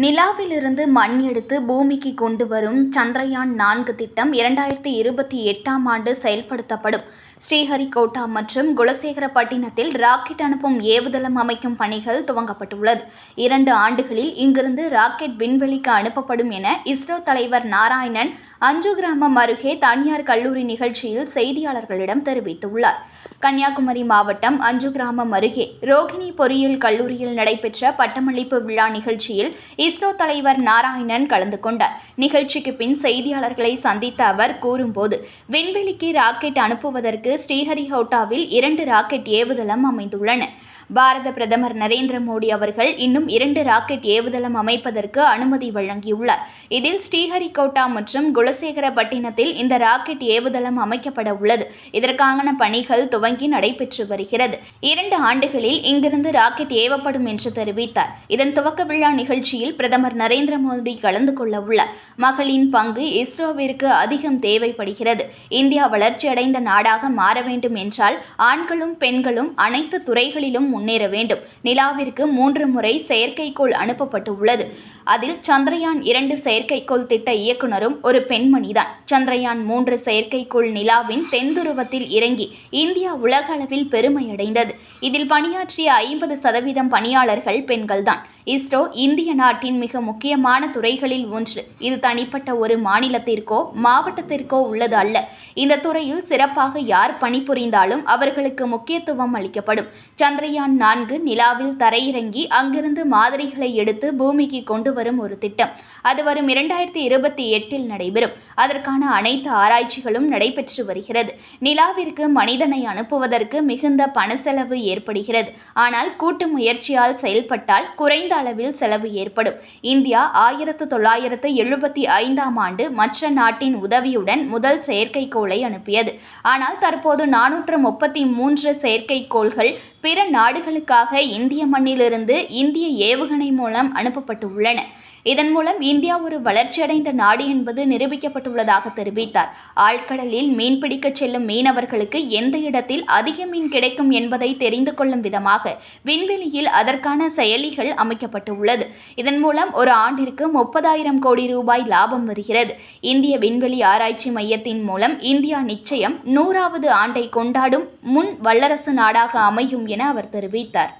நிலாவிலிருந்து மண் எடுத்து பூமிக்கு கொண்டு வரும் சந்திரயான் நான்கு திட்டம் இரண்டாயிரத்தி இருபத்தி எட்டாம் ஆண்டு செயல்படுத்தப்படும். ஸ்ரீஹரிகோட்டா மற்றும் குலசேகரப்பட்டினத்தில் ராக்கெட் அனுப்பும் ஏவுதளம் அமைக்கும் பணிகள் துவங்கப்பட்டுள்ளது. இரண்டு ஆண்டுகளில் இங்கிருந்து ராக்கெட் விண்வெளிக்கு அனுப்பப்படும் என இஸ்ரோ தலைவர் நாராயணன் அஞ்சு கிராமம் அருகே தனியார் கல்லூரி நிகழ்ச்சியில் செய்தியாளர்களிடம் தெரிவித்துள்ளார். கன்னியாகுமரி மாவட்டம் அஞ்சு கிராமம் அருகே ரோகிணி பொறியியல் கல்லூரியில் நடைபெற்ற பட்டமளிப்பு விழா நிகழ்ச்சியில் இஸ்ரோ தலைவர் நாராயணன் கலந்து கொண்டார். நிகழ்ச்சிக்கு பின் செய்தியாளர்களை சந்தித்த அவர் கூறும்போது விண்வெளிக்கு ராக்கெட் அனுப்புவதற்கு ஸ்ரீஹரிஹோட்டாவில் இரண்டு ராக்கெட் ஏவுதளம் அமைந்துள்ளன. பாரத பிரதமர் நரேந்திர மோடி அவர்கள் இன்னும் இரண்டு ராக்கெட் ஏவுதளம் அமைப்பதற்கு அனுமதி வழங்கியுள்ளார். இதில் ஸ்ரீஹரிகோட்டா மற்றும் குலசேகரப்பட்டினத்தில் இந்த ராக்கெட் ஏவுதளம் அமைக்கப்பட உள்ளது. இதற்கான பணிகள் துவங்கி நடைபெற்று வருகிறது. இரண்டு ஆண்டுகளில் இங்கிருந்து ராக்கெட் ஏவப்படும் என்று தெரிவித்தார். இதன் துவக்க விழா நிகழ்ச்சியில் பிரதமர் நரேந்திர மோடி கலந்து கொள்ள உள்ளார். மகளின் பங்கு இஸ்ரோவிற்கு அதிகம் தேவைப்படுகிறது. இந்தியா வளர்ச்சியடைந்த நாடாக மாற வேண்டும் என்றால் ஆண்களும் பெண்களும் அனைத்து துறைகளிலும் முன்னேற வேண்டும். நிலாவிற்கு மூன்று முறை செயற்கைக்கோள் அனுப்பப்பட்டு உள்ளது அதில் சந்திரயான் இரண்டு செயற்கைக்கோள் திட்ட இயக்குனரும் ஒரு பெண்மணிதான். சந்திரயான் மூன்று செயற்கைக்கோள் நிலாவின் தென்துருவத்தில் இறங்கி இந்தியா உலக அளவில் பெருமையடைந்தது. இதில் பணியாற்றிய ஐம்பது சதவீதம் பணியாளர்கள் பெண்கள்தான். இஸ்ரோ இந்திய நாட்டின் மிக முக்கியமான துறைகளில் ஒன்று. இது தனிப்பட்ட ஒரு மாநிலத்திற்கோ மாவட்டத்திற்கோ உள்ளது அல்ல. இந்த துறையில் சிறப்பாக யார் பணிபுரிந்தாலும் அவர்களுக்கு முக்கியத்துவம் அளிக்கப்படும். சந்திரயான் நான்கு நிலாவில் தரையிறங்கி அங்கிருந்து மாதிரிகளை எடுத்து பூமிக்கு கொண்டு வரும் ஒரு திட்டம். அது வரும் இரண்டாயிரத்தி இருபத்தி எட்டில் நடைபெறும். அதற்கான அனைத்து ஆராய்ச்சிகளும் நடைபெற்று வருகிறது. நிலாவிற்கு மனிதனை அனுப்புவதற்கு மிகுந்த பண செலவு ஏற்படுகிறது. ஆனால் கூட்டு முயற்சியால் செயல்பட்டால் குறைந்த அளவில் செலவு ஏற்படும். இந்தியா ஆயிரத்து தொள்ளாயிரத்து எழுபத்தி ஐந்தாம் ஆண்டு மற்ற நாட்டின் உதவியுடன் முதல் செயற்கைக்கோளை அனுப்பியது. ஆனால் தற்போது நானூற்று முப்பத்தி மூன்று செயற்கைக்கோள்கள் பிற நாடுகளுக்காக இந்திய மண்ணிலிருந்து இந்திய ஏவுகணை மூலம் அனுப்பப்பட்டுள்ளன. இதன் மூலம் இந்தியா ஒரு வளர்ச்சியடைந்த நாடு என்பது நிரூபிக்கப்பட்டுள்ளதாக தெரிவித்தார். ஆழ்கடலில் மீன்பிடிக்கச் செல்லும் மீனவர்களுக்கு எந்த இடத்தில் அதிக மீன் கிடைக்கும் என்பதை தெரிந்து கொள்ளும் விதமாக விண்வெளியில் அதற்கான செயலிகள் அமைக்கப்பட்டு உள்ளது இதன் மூலம் ஒரு ஆண்டிற்கு முப்பதாயிரம் கோடி ரூபாய் லாபம் வருகிறது. இந்திய விண்வெளி ஆராய்ச்சி மையத்தின் மூலம் இந்தியா நிச்சயம் நூறாவது ஆண்டை கொண்டாடும் முன் வல்லரசு நாடாக அமையும் என அவர் தெரிவித்தார்.